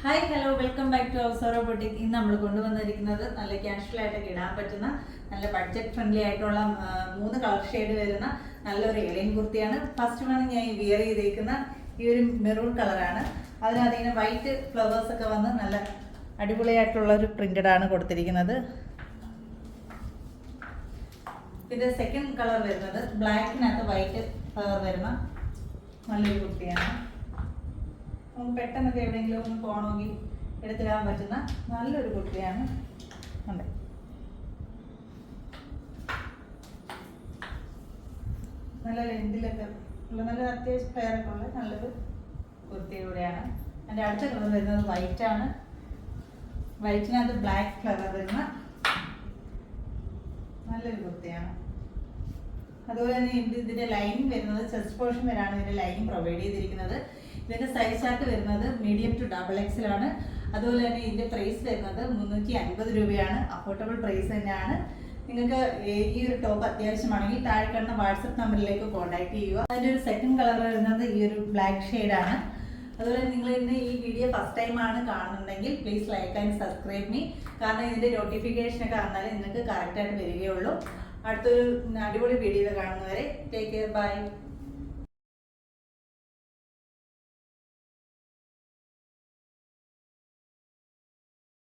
Hi hello welcome back to അവസറോ boutique ഇന്ന് നമ്മൾ കൊണ്ടുവന്നിരിക്കുന്നത് നല്ല ക്യാഷ്വൽ ആയിട്ടൊക്കെ ഇടാൻ പറ്റുന്ന നല്ല ബഡ്ജറ്റ് ഫ്രണ്ട്ലി ആയിട്ടുള്ള മൂന്ന് കളർ ഷെയ്ഡ് വരുന്ന നല്ലൊരു എലൈൻ കുർത്തിയാണ്. ഫസ്റ്റ് വൺ ഞാൻ വിയർ ചെയ്തേക്കുന്ന ഈ ഒരു മെറൂൺ കളറാണ് അതിനകത്ത് ഇങ്ങനെ വൈറ്റ് ഫ്ലവേഴ്സ് ഒക്കെ വന്ന് നല്ല അടിപൊളിയായിട്ടുള്ള ഒരു പ്രിന്റഡ് ആണ് കൊടുത്തിരിക്കുന്നത്. ഇത് സെക്കൻഡ് കളർ വരുന്നത്. ബ്ലാക്കിനകത്ത് വൈറ്റ് കളർ വരുന്ന നല്ലൊരു കുർത്തിയാണ്. നമുക്ക് പെട്ടെന്നൊക്കെ എവിടെയെങ്കിലും ഒന്ന് പോകണമെങ്കിൽ എടുത്തിടാൻ പറ്റുന്ന നല്ലൊരു കുട്ടിയാണ് ഉണ്ട്. നല്ല ലെന്തിലൊക്കെ ഉള്ള നല്ല അത്യാവശ്യം പേരൊക്കെ ഉള്ള നല്ലൊരു കുർത്തി കൂടെയാണ്. എന്റെ അടുത്ത കളർ വരുന്നത് വൈറ്റ് ആണ്. വൈറ്റിനകത്ത് ബ്ലാക്ക് കളർ വരുന്ന നല്ലൊരു കുർത്തിയാണ് അതുപോലെ തന്നെ ഇത് ഇതിന്റെ ലൈൻ വരുന്നത് ചെസ്റ്റ് പോർഷൻ വരാണ് ഇതിന്റെ ലൈൻ പ്രൊവൈഡ് ചെയ്തിരിക്കുന്നത്. ഇതിന്റെ സൈസ് ചാർട്ട് വരുന്നത് മീഡിയം ടു ഡബിൾ എക്സൽ ആണ്. അതുപോലെ തന്നെ ഇതിന്റെ പ്രൈസ് വരുന്നത് മുന്നൂറ്റി അൻപത് രൂപയാണ്. അഫോർഡബിൾ പ്രൈസ് തന്നെയാണ്. നിങ്ങൾക്ക് ഈ- ഒരു ടോപ്പ് അത്യാവശ്യമാണെങ്കിൽ താഴെ കാണുന്ന വാട്സപ്പ് നമ്പറിലേക്ക് കോൺടാക്ട് ചെയ്യുക. അതിന്റെ ഒരു സെക്കൻഡ് കളർ വരുന്നത് ഈ ഒരു ബ്ലാക്ക് ആണ്. അതുപോലെ നിങ്ങൾ ഇന്ന് ഈ വീഡിയോ ഫസ്റ്റ് ടൈം ആണ് കാണുന്നുണ്ടെങ്കിൽ please like and subscribe me കാരണം ഇതിന്റെ നോട്ടിഫിക്കേഷൻ ഒക്കെ വന്നാലേ നിങ്ങൾക്ക് കറക്റ്റ് ആയിട്ട് വരികയുള്ളൂ. അടുത്തൊരു അടിപൊളി വീഡിയോ കാണുന്നവരെ ടേക്ക് കെയർ ബൈ